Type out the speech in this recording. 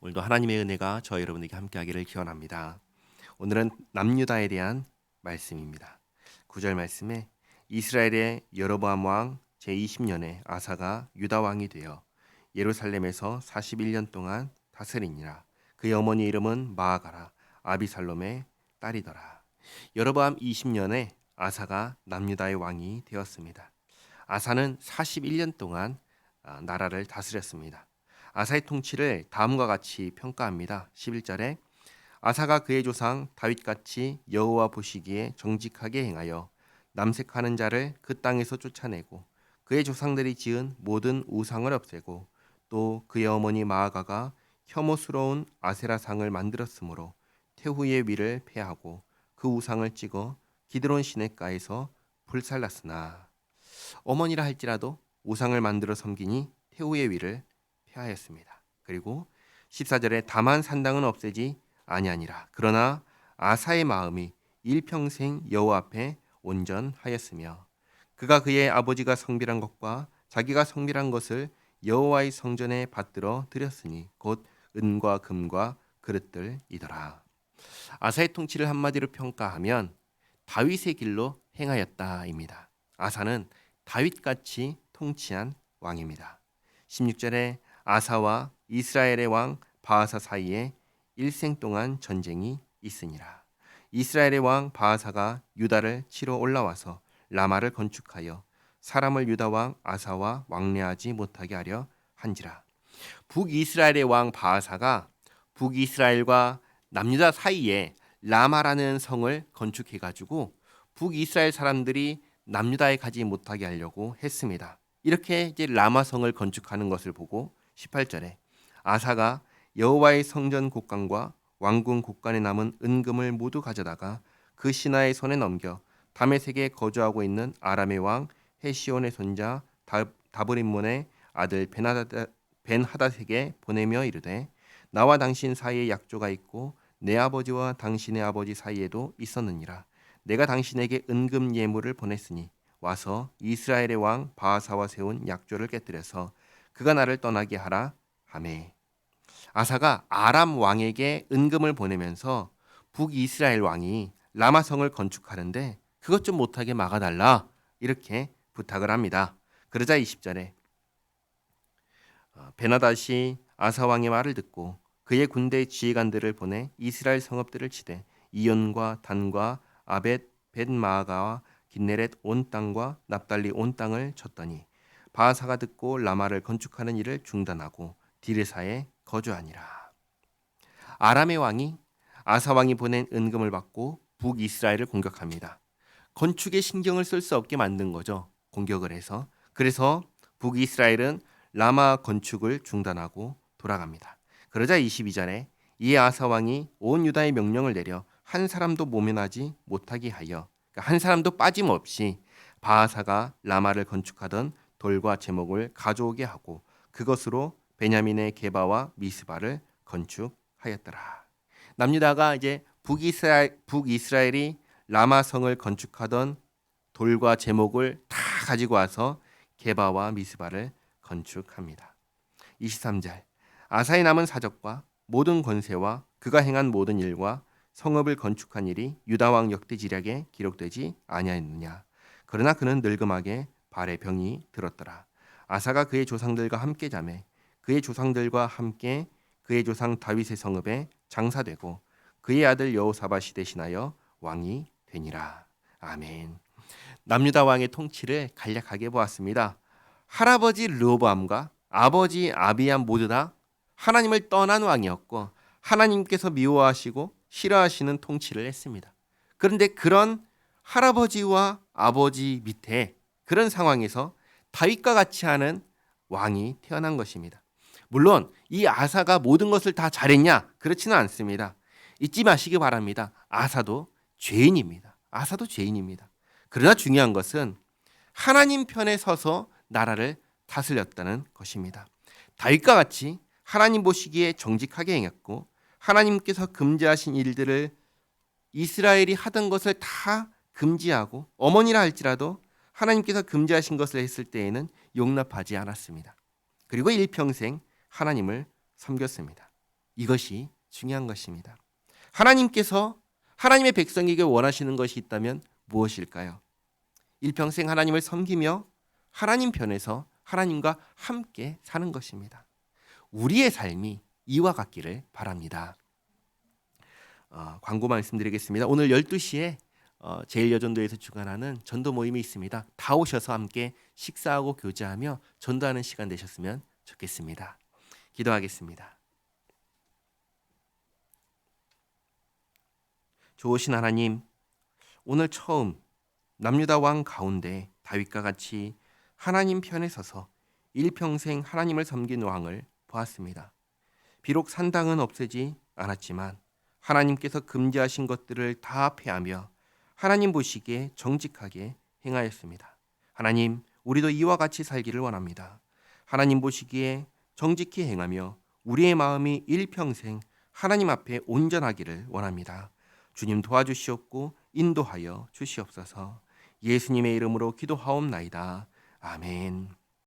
오늘도 하나님의 은혜가 저 여러분에게 함께하기를 기원합니다. 오늘은 남유다에 대한 말씀입니다. 9절 말씀에 이스라엘의 여로보암 왕 제20년에 아사가 유다 왕이 되어 예루살렘에서 41년 동안 다스리니라. 그의 어머니 이름은 마아가라 아비살롬의 딸이더라. 여로보암 20년에 아사가 남유다의 왕이 되었습니다. 아사는 41년 동안 아, 나라를 다스렸습니다. 아사의 통치를 다음과 같이 평가합니다. 11절에 아사가 그의 조상 다윗같이 여호와 보시기에 정직하게 행하여 남색하는 자를 그 땅에서 쫓아내고 그의 조상들이 지은 모든 우상을 없애고 또 그의 어머니 마아가가 혐오스러운 아세라상을 만들었으므로 태후의 위를 폐하고 그 우상을 찍어 기드론 시냇가에서 불살랐으나 어머니라 할지라도 우상을 만들어 섬기니 태후의 위를 폐하였습니다. 그리고 14절에 다만 산당은 없애지 아니하니라. 그러나 아사의 마음이 일평생 여호와 앞에 온전하였으며 그가 그의 아버지가 성빌한 것과 자기가 성빌한 것을 여호와의 성전에 받들어 드렸으니 곧 은과 금과 그릇들이더라. 아사의 통치를 한마디로 평가하면 다윗의 길로 행하였다입니다. 아사는 다윗같이 통치한 왕입니다. 16절에 아사와 이스라엘의 왕 바하사 사이에 일생 동안 전쟁이 있으니라. 이스라엘의 왕 바하사가 유다를 치러 올라와서 라마를 건축하여 사람을 유다 왕 아사와 왕래하지 못하게 하려 한지라. 북이스라엘의 왕 바하사가 북이스라엘과 남유다 사이에 라마라는 성을 건축해 가지고 북이스라엘 사람들이 남유다에 가지 못하게 하려고 했습니다. 이렇게 이제 라마 성을 건축하는 것을 보고 18절에 아사가 여호와의 성전 곡간과 왕궁 곡간에 남은 은금을 모두 가져다가 그 신하의 손에 넘겨 다메섹에 거주하고 있는 아람의 왕 헤시온의 손자 다브림몬의 아들 벤하다, 벤하다색에 보내며 이르되 나와 당신 사이에 약조가 있고 내 아버지와 당신의 아버지 사이에도 있었느니라. 내가 당신에게 은금 예물을 보냈으니 와서 이스라엘의 왕 바하사와 세운 약조를 깨뜨려서 그가 나를 떠나게 하라. 하매 아사가 아람 왕에게 은금을 보내면서 북이스라엘 왕이 라마성을 건축하는데 그것 좀 못하게 막아달라. 이렇게 부탁을 합니다. 그러자 20절에 어, 베나다시 아사 왕의 말을 듣고 그의 군대 지휘관들을 보내 이스라엘 성읍들을 치되 이온과 단과 아벳 벳마아가와 긴네렛 온 땅과 납달리 온 땅을 쳤더니 바하사가 듣고 라마를 건축하는 일을 중단하고 디르사에 거주하니라. 아람의 왕이 아사 왕이 보낸 은금을 받고 북이스라엘을 공격합니다. 건축에 신경을 쓸 수 없게 만든 거죠. 공격을 해서. 그래서 북이스라엘은 라마 건축을 중단하고 돌아갑니다. 그러자 22절에 이 아사 왕이 온 유다의 명령을 내려 한 사람도 모면하지 못하게 하여 그러니까 한 사람도 빠짐없이 바하사가 라마를 건축하던 돌과 제목을 가져오게 하고 그것으로 베냐민의 게바와 미스바를 건축하였더라. 남유다가 이제 북이스라엘, 북이스라엘이 라마성을 건축하던 돌과 제목을 다 가지고 와서 게바와 미스바를 건축합니다. 23절 아사의 남은 사적과 모든 권세와 그가 행한 모든 일과 성읍을 건축한 일이 유다 왕 역대 지략에 기록되지 아니하였느냐 그러나 그는 늙음하게 발에 병이 들었더라 아사가 그의 조상들과 함께 자매 그의 조상들과 함께 그의 조상 다윗의 성읍에 장사되고 그의 아들 여호사밧이 대신하여 왕이 되니라. 아멘. 남유다 왕의 통치를 간략하게 보았습니다. 할아버지 르호보암과 아버지 아비암 모두 다 하나님을 떠난 왕이었고 하나님께서 미워하시고 싫어하시는 통치를 했습니다. 그런데 그런 할아버지와 아버지 밑에 그런 상황에서 다윗과 같이 하는 왕이 태어난 것입니다. 물론 이 아사가 모든 것을 다 잘했냐? 그렇지는 않습니다. 잊지 마시기 바랍니다. 아사도 죄인입니다. 아사도 죄인입니다. 그러나 중요한 것은 하나님 편에 서서 나라를 다스렸다는 것입니다. 다윗과 같이 하나님 보시기에 정직하게 행했고 하나님께서 금지하신 일들을 이스라엘이 하던 것을 다 금지하고 어머니라 할지라도 하나님께서 금지하신 것을 했을 때에는 용납하지 않았습니다. 그리고 일평생 하나님을 섬겼습니다. 이것이 중요한 것입니다. 하나님께서 하나님의 백성에게 원하시는 것이 있다면 무엇일까요? 일평생 하나님을 섬기며 하나님 편에서 하나님과 함께 사는 것입니다. 우리의 삶이 이와 같기를 바랍니다. 어, 광고 말씀드리겠습니다. 오늘 12시에 어, 제일여전도에서 주관하는 전도 모임이 있습니다. 다 오셔서 함께 식사하고 교제하며 전도하는 시간 되셨으면 좋겠습니다. 기도하겠습니다. 좋으신 하나님, 오늘 처음 남유다 왕 가운데 다윗과 같이 하나님 편에 서서 일평생 하나님을 섬긴 왕을 보았습니다. 비록 산당은 없애지 않았지만 하나님께서 금지하신 것들을 다 폐하며 하나님 보시기에 정직하게 행하였습니다. 하나님, 우리도 이와 같이 살기를 원합니다. 하나님 보시기에 정직히 행하며 우리의 마음이 일평생 하나님 앞에 온전하기를 원합니다. 주님 도와주시옵고 인도하여 주시옵소서. 예수님의 이름으로 기도하옵나이다. 아멘.